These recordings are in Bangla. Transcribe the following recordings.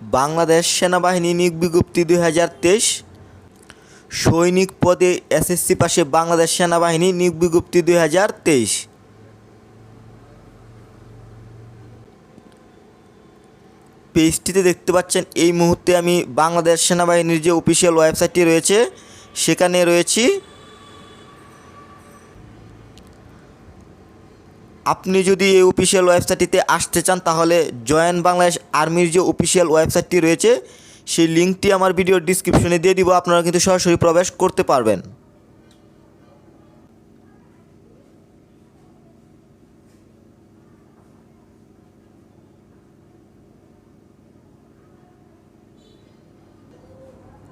বাংলাদেশ সেনাবাহিনী নিয়োগ বিজ্ঞপ্তি দুই হাজার তেইশ। সৈনিক পদে এসএসসি পাশে বাংলাদেশ সেনাবাহিনী নিয়োগ বিজ্ঞপ্তি দুই হাজার তেইশ। পেজটিতে দেখতে পাচ্ছেন, এই মুহূর্তে আমি বাংলাদেশ সেনাবাহিনীর যে অফিসিয়াল ওয়েবসাইটটি রয়েছে, সেখানে রয়েছি। আপনি যদি এই অফিসিয়াল ওয়েবসাইটটিতে আসতে চান, তাহলে জয়েন বাংলাদেশ আর্মির যে অফিসিয়াল ওয়েবসাইটটি রয়েছে, সেই লিঙ্কটি আমার ভিডিওর ডিসক্রিপশনে দিয়ে দিব, আপনারা কিন্তু সরাসরি প্রবেশ করতে পারবেন।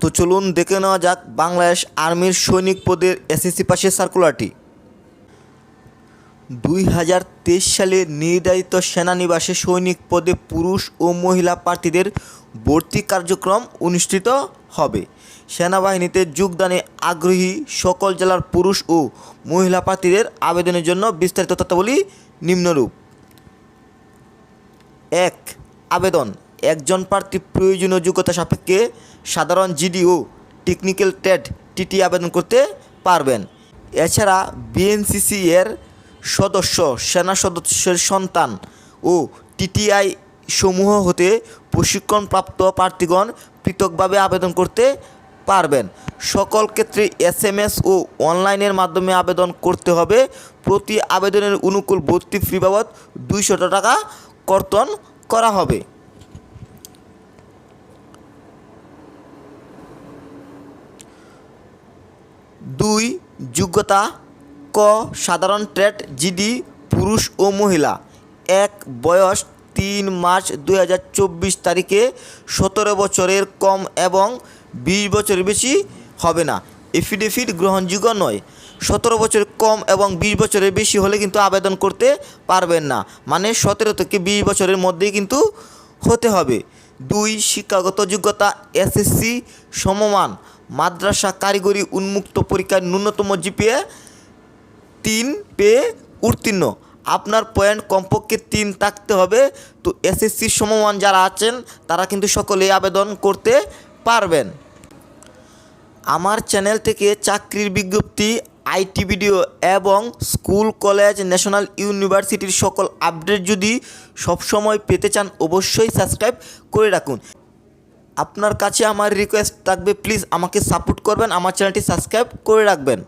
তো চলুন দেখে নেওয়া যাক বাংলাদেশ আর্মির সৈনিক পদের এসএসসি পাশের সার্কুলারটি দুই হাজার তেইশ সালে নির্ধারিত সেনানিবাসে সৈনিক পদে পুরুষ ও মহিলা প্রার্থীদের ভর্তি কার্যক্রম অনুষ্ঠিত হবে। সেনাবাহিনীতে যোগদানে আগ্রহী সকল জেলার পুরুষ ও মহিলা প্রার্থীদের আবেদনের জন্য বিস্তারিত তথ্যাবলী নিম্নরূপ। এক, আবেদন। একজন প্রার্থী প্রয়োজনীয় যোগ্যতা সাপেক্ষে সাধারণ জিডি ও টেকনিক্যাল ট্রেড টিটি আবেদন করতে পারবেন। এছাড়া বিএনসিসি এর সদস্য, সেনা সদস্যের সন্তান ও টিটিআই সমূহ হতে প্রশিক্ষণপ্রাপ্ত প্রার্থীগণ পৃথকভাবে আবেদন করতে পারবেন। সকল ক্ষেত্রে এস এম এস ও অনলাইনের মাধ্যমে আবেদন করতে হবে। প্রতি আবেদনের অনুকূল ভর্তি ফি বাবদ দুইশত টাকা কর্তন করা হবে। দুই, যোগ্যতা ক, সাধারণ ট্রেড, জিডি, পুরুষ ও মহিলা। এক, বয়স, তিন মার্চ দুই হাজার চব্বিশ তারিখে সতেরো বছরের কম এবং বিশ বছরের বেশি হবে না। এফিডেভিট গ্রহণযোগ্য নয়। সতেরো বছরের কম এবং বিশ বছরের বেশি হলে কিন্তু আবেদন করতে পারবেন না। মানে সতেরো থেকে বিশ বছরের মধ্যেই কিন্তু হতে হবে। দুই, শিক্ষাগত যোগ্যতা, এসএসসি সমমান, মাদ্রাসা কারিগরি উন্মুক্ত পরীক্ষার ন্যূনতম জিপিএ তিন পেয়ে উত্তীর্ণ। আপনার পয়েন্ট কমপক্ষে তিন থাকতে হবে। তো এসএসসির সমমান যারা আছেন, তারা কিন্তু সকলেই আবেদন করতে পারবেন। আমার চ্যানেল থেকে চাকরির বিজ্ঞপ্তি আইটি ভিডিও এবং স্কুল কলেজ ন্যাশনাল ইউনিভার্সিটির সকল আপডেট যদি সবসময় পেতে চান, অবশ্যই সাবস্ক্রাইব করে রাখুন। আপনার কাছে আমার রিকোয়েস্ট থাকবে প্লিজ আমাকে সাপোর্ট করবেন, আমার চ্যানেলটি সাবস্ক্রাইব করে রাখবেন।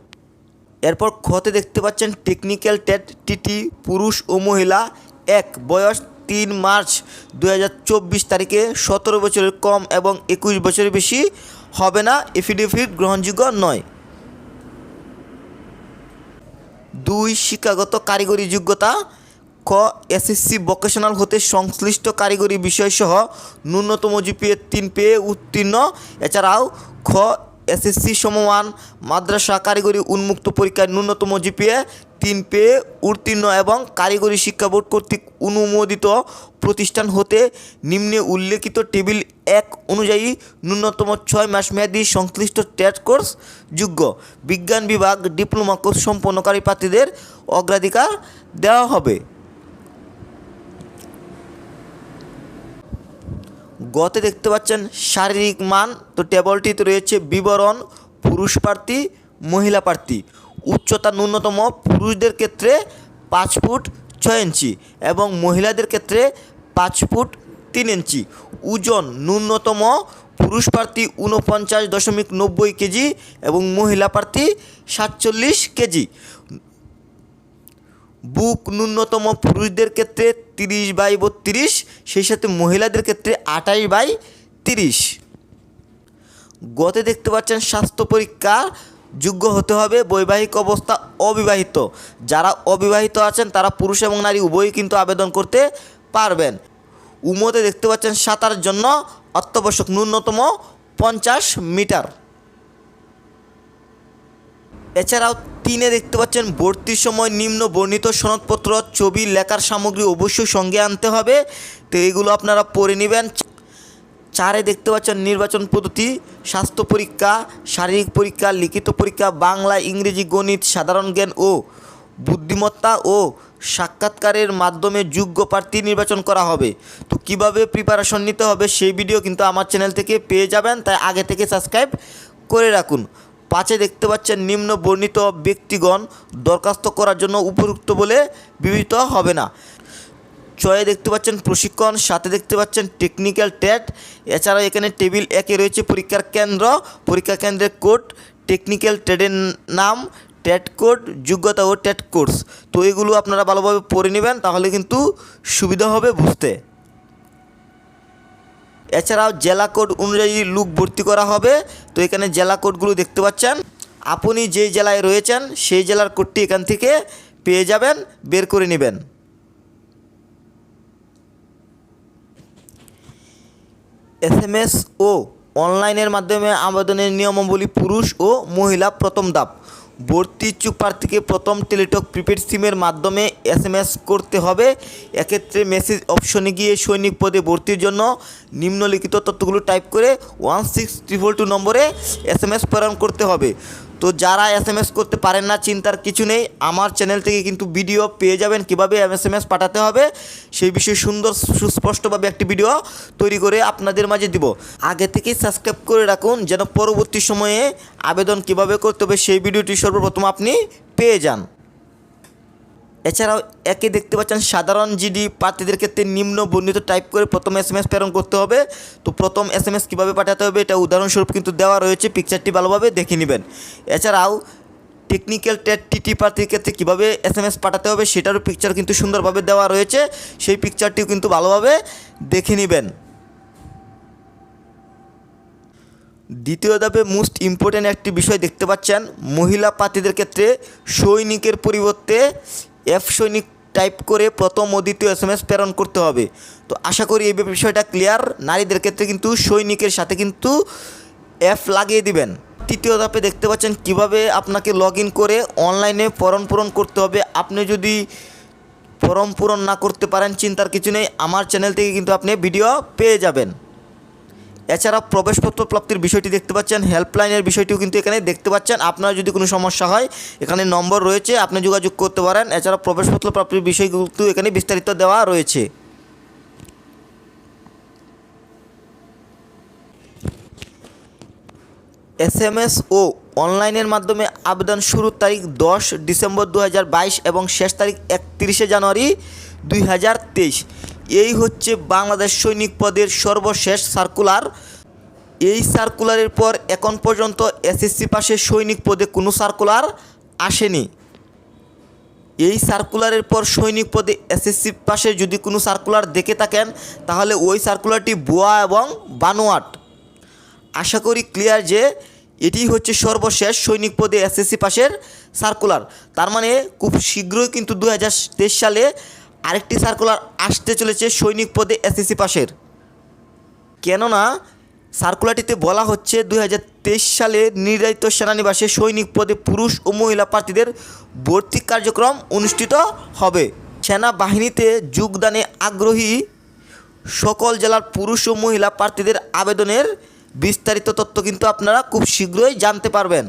এরপর খতে দেখতে পাচ্ছেন টেকনিক্যাল টেট টিটি পুরুষ ও মহিলা, এক, বয়স তিন মার্চ দু হাজার চব্বিশ তারিখে সতেরো বছরের কম এবং একুশ বছরের বেশি হবে না এফিডেভিট গ্রহণযোগ্য নয়। দুই, শিক্ষাগত কারিগরি যোগ্যতা, ক, এসএসসি ভোকেশনাল হতে সংশ্লিষ্ট কারিগরি বিষয়সহ ন্যূনতম জিপিএ তিন পেয়ে উত্তীর্ণ। এছাড়াও, খ এসএসসি সমমান মাদ্রাসা কারিগরি উন্মুক্ত পরীক্ষায় ন্যূনতম জিপিএ তিন পেয়ে উত্তীর্ণ এবং কারিগরি শিক্ষা বোর্ড কর্তৃক অনুমোদিত প্রতিষ্ঠান হতে নিম্নে উল্লেখিত টেবিল এক অনুযায়ী ন্যূনতম ছয় মাস মেয়াদী সংশ্লিষ্ট ট্রেড কোর্স যোগ্য। বিজ্ঞান বিভাগ ডিপ্লোমা কোর্স সম্পন্নকারী প্রার্থীদের অগ্রাধিকার দেওয়া হবে। গতে দেখতে পাচ্ছেন শারীরিক মান, তো টেবলটিতে রয়েছে বিবরণ, পুরুষ প্রার্থী, মহিলা প্রার্থী। উচ্চতা ন্যূনতম পুরুষদের ক্ষেত্রে পাঁচ ফুট ছয় ইঞ্চি এবং মহিলাদের ক্ষেত্রে পাঁচ ফুট তিন ইঞ্চি। ওজন ন্যূনতম পুরুষ প্রার্থী ঊনপঞ্চাশ দশমিক নব্বই কেজি এবং মহিলা প্রার্থী সাতচল্লিশ কেজি। বুক ন্যূনতম পুরুষদের ক্ষেত্রে তিরিশ বাই বত্রিশ সেই সাথে মহিলাদের ক্ষেত্রে আঠাশ বাই তিরিশ। গতে দেখতে পাচ্ছেন স্বাস্থ্য পরীক্ষা যোগ্য হতে হবে বৈবাহিক অবস্থা অবিবাহিত। যারা অবিবাহিত আছেন, তারা পুরুষ এবং নারী উভয়ই কিন্তু আবেদন করতে পারবেন। উমতে দেখতে পাচ্ছেন সাঁতারের জন্য অত্যাবশ্যক ন্যূনতম পঞ্চাশ মিটার। এছাড়াও তিনে দেখতে পাচ্ছেন ভর্তির সময় নিম্ন বর্ণিত সনদপত্র, ছবি, লেখার সামগ্রী অবশ্যই সঙ্গে আনতে হবে। তো এগুলো আপনারা পড়ে নেবেন। চারে দেখতে পাচ্ছেন, নির্বাচন পদ্ধতি, স্বাস্থ্য পরীক্ষা, শারীরিক পরীক্ষা, লিখিত পরীক্ষা, বাংলা, ইংরেজি, গণিত, সাধারণ জ্ঞান ও বুদ্ধিমত্তা ও সাক্ষাৎকারের মাধ্যমে যোগ্য প্রার্থী নির্বাচন করা হবে। তো কীভাবে প্রিপারেশন নিতে হবে সেই ভিডিও কিন্তু আমার চ্যানেল থেকে পেয়ে যাবেন, তাই আগে থেকে সাবস্ক্রাইব করে রাখুন। পাঁচে দেখতে পাচ্ছেন নিম্ন বর্ণিত ব্যক্তিগণ দরখাস্ত করার জন্য উপযুক্ত বলে বিবেচিত হবে না। ছয়ে দেখতে পাচ্ছেন প্রশিক্ষণ সাথে দেখতে পাচ্ছেন টেকনিক্যাল টেট এছাড়াও এখানে টেবিল একে রয়েছে পরীক্ষার কেন্দ্র, পরীক্ষা কেন্দ্রের কোড টেকনিক্যাল ট্রেডের নাম টেট কোড যোগ্যতা ও টেট কোর্স তো এগুলো আপনারা ভালোভাবে পড়ে নেবেন, তাহলে কিন্তু সুবিধা হবে বুঝতে। এছাড়াও জেলা কোড অনুযায়ী লুক ভর্তি করা হবে। তো এখানে জেলা কোডগুলো দেখতে পাচ্ছেন। আপনি যেই জেলায় রয়েছেন, সেই জেলার কোডটি এখান থেকে পেয়ে যাবেন, বের করে নেবেন। এসএমএস ও অনলাইনের মাধ্যমে আবেদনের নিয়মাবলী পুরুষ ও মহিলা প্রথম ধাপ। ভর্তি ইচ্ছুক প্রার্থীকে প্রথম টেলিটক প্রিপেড সিমের মাধ্যমে এসএমএস করতে হবে। এক্ষেত্রে মেসেজ অপশনে গিয়ে সৈনিক পদে ভর্তির জন্য নিম্নলিখিত তথ্যগুলো টাইপ করে ওয়ান সিক্স ট্রিপল টু নম্বরে এসএমএস প্রেরণ করতে হবে। তো যারা এস করতে পারেন না, চিন্তার কিছু নেই। আমার চ্যানেল থেকে কিন্তু ভিডিও পেয়ে যাবেন। কীভাবে এম এস পাঠাতে হবে, সেই বিষয়ে সুন্দর, সুস্পষ্টভাবে একটি ভিডিও তৈরি করে আপনাদের মাঝে দিব। আগে থেকেই সাবস্ক্রাইব করে রাখুন, যেন পরবর্তী সময়ে আবেদন কীভাবে করতে হবে, সেই ভিডিওটি সর্বপ্রথম আপনি পেয়ে যান। এছাড়াও একে দেখতে পাচ্ছেন সাধারণ জিডি প্রার্থীদের ক্ষেত্রে নিম্ন বর্ণিত টাইপ করে প্রথম এস এম এস প্রেরণ করতে হবে। তো প্রথম এস এম এস কীভাবে পাঠাতে হবে এটা উদাহরণস্বরূপ কিন্তু দেওয়া রয়েছে পিকচারটি ভালোভাবে দেখে নেবেন। এছাড়াও টেকনিক্যাল টেট টিটি প্রার্থীর ক্ষেত্রে কীভাবে এস এম এস পাঠাতে হবে সেটারও পিকচার কিন্তু সুন্দরভাবে দেওয়া রয়েছে। সেই পিকচারটিও কিন্তু ভালোভাবে দেখে নেবেন। দ্বিতীয় ধাপে মোস্ট ইম্পর্ট্যান্ট একটি বিষয় দেখতে পাচ্ছেন, মহিলা প্রার্থীদের ক্ষেত্রে সৈনিকের পরিবর্তে এফ সৈনিক টাইপ করে প্রথম ও দ্বিতীয় এস এম এস প্রেরণ করতে হবে। তো আশা করি এই বিষয়টা ক্লিয়ার নারীদের ক্ষেত্রে কিন্তু সৈনিকের সাথে কিন্তু এফ লাগিয়ে দিবেন। তৃতীয় ধাপে দেখতে পাচ্ছেন কীভাবে আপনাকে লগ ইন করে অনলাইনে ফর্ম পূরণ করতে হবে। আপনি যদি ফর্ম পূরণ না করতে পারেন, চিন্তার কিছু নেই। আমার চ্যানেল থেকে কিন্তু আপনি ভিডিও পেয়ে যাবেন। এছাড়া প্রবেশপত্র প্রাপ্তির বিষয়টি দেখতে পাচ্ছেন হেল্পলাইনের বিষয়টিও কিন্তু এখানে দেখতে পাচ্ছেন। আপনার যদি কোনো সমস্যা হয়, এখানে নম্বর রয়েছে, আপনি যোগাযোগ করতে পারেন। এছাড়া প্রবেশপত্র প্রাপ্তির বিষয়গুলো এখানে বিস্তারিত দেওয়া রয়েছে। এস ও অনলাইনের মাধ্যমে আবেদন শুরুর তারিখ দশ ডিসেম্বর দু হাজার বাইশ এবং শেষ তারিখ একত্রিশে জানুয়ারি দুই হাজার তেইশ। এই হচ্ছে বাংলাদেশ সৈনিক পদের সর্বশেষ সার্কুলার এই সার্কুলারের পর এখন পর্যন্ত এসএসসি পাশে সৈনিক পদে কোনো সার্কুলার আসেনি। এই সার্কুলারের পর সৈনিক পদে এসএসসি পাশে যদি কোনো সার্কুলার দেখে থাকেন, তাহলে ওই সার্কুলারটি বোয়া এবং বানোয়াট। আশা করি ক্লিয়ার যে এটি হচ্ছে সর্বশেষ সৈনিক পদে এসএসসি পাশের সার্কুলার তার মানে খুব শীঘ্রই কিন্তু দু হাজার তেইশ সালে আরেকটি সার্কুলার আসতে চলেছে সৈনিক পদে এসএসসি পাশের। কেননা সার্কুলারটিতে বলা হচ্ছে দু হাজার তেইশ সালে নির্ধারিত সেনানিবাসে সৈনিক পদে পুরুষ ও মহিলা প্রার্থীদের ভর্তি কার্যক্রম অনুষ্ঠিত হবে। সেনাবাহিনীতে যোগদানে আগ্রহী সকল জেলার পুরুষ ও মহিলা প্রার্থীদের আবেদনের বিস্তারিত তথ্য কিন্তু আপনারা খুব শীঘ্রই জানতে পারবেন।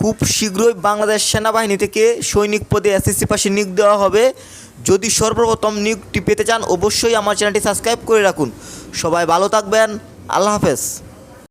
খুব শীঘ্রই বাংলাদেশ সেনাবাহিনী থেকে সৈনিক পদে এসএসসি পাশে নিয়োগ দেওয়া হবে। যদি সর্বপ্রথম নিয়োগটি পেতে চান, অবশ্যই আমার চ্যানেলটি সাবস্ক্রাইব করে রাখুন। সবাই ভালো থাকবেন। আল্লাহ হাফেজ।